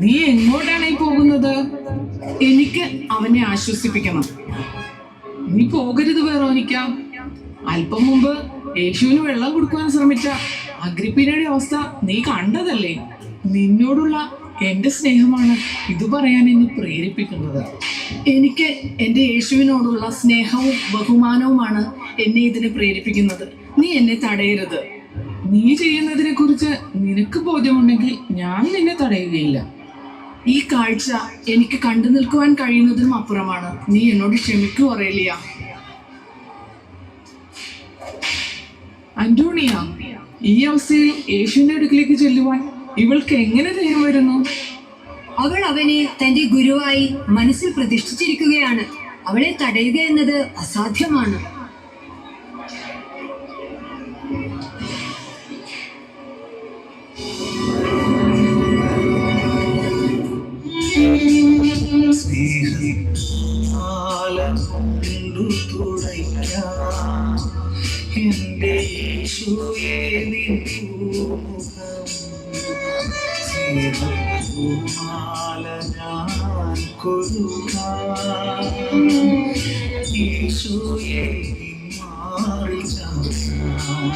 നീ എങ്ങോട്ടാണ് ഈ പോകുന്നത്? എനിക്ക് അവനെ ആശ്വസിപ്പിക്കണം. നീ പോകരുത് വേറോനിക്ക. അല്പം മുമ്പ് യേശുവിന് വെള്ളം കൊടുക്കുവാൻ ശ്രമിച്ച അഗ്രിപ്പീനയുടെ അവസ്ഥ നീ കണ്ടതല്ലേ? നിന്നോടുള്ള എന്റെ സ്നേഹമാണ് ഇത് പറയാൻ എന്നെ പ്രേരിപ്പിക്കുന്നത്. എനിക്ക് എന്റെ യേശുവിനോടുള്ള സ്നേഹവും ബഹുമാനവുമാണ് എന്നെ ഇതിനെ പ്രേരിപ്പിക്കുന്നത്. നീ എന്നെ തടയരുത്. നീ ചെയ്യുന്നതിനെ കുറിച്ച് നിനക്ക് ബോധ്യമുണ്ടെങ്കിൽ ഞാൻ നിന്നെ തടയുകയില്ല. ഈ കാഴ്ച എനിക്ക് കണ്ടു നിൽക്കുവാൻ കഴിയുന്നതിനും അപ്പുറമാണ്. നീ എന്നോട് ക്ഷമിക്കൂ അറേലിയ. അന്റോണിയ ഈ അവസ്ഥയിൽ യേശുവിന്റെ അടുക്കിലേക്ക് ചെല്ലുവാൻ ഇവൾക്ക് എങ്ങനെ ധൈര്യം വരുന്നു? അവൾ അവനെ തന്റെ ഗുരുവായി മനസ്സിൽ പ്രതിഷ്ഠിച്ചിരിക്കുകയാണ്. അവളെ തടയുക എന്നത് അസാധ്യമാണ്. സ്നേഹമാലകൊണ്ടു തുളയ്ക്കാം എന്റെ യേശുവേ സ്നേഹമാല ഞാൻ കൊടുക്കാം യേശുവേ നിൻ മാറി ചാർത്താം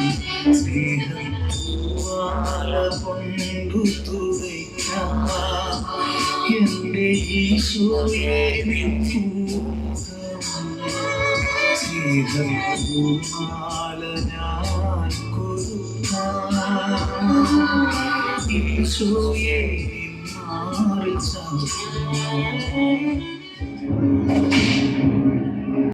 സ്നേഹമാല കൊണ്ടു തുളയ്ക്കാം എന്റെ ഈശോയെ സ്നേഹപൂർണാല ഞാൻ കൊടുക്കാം ഈശോയെ മാറി ചാർത്താം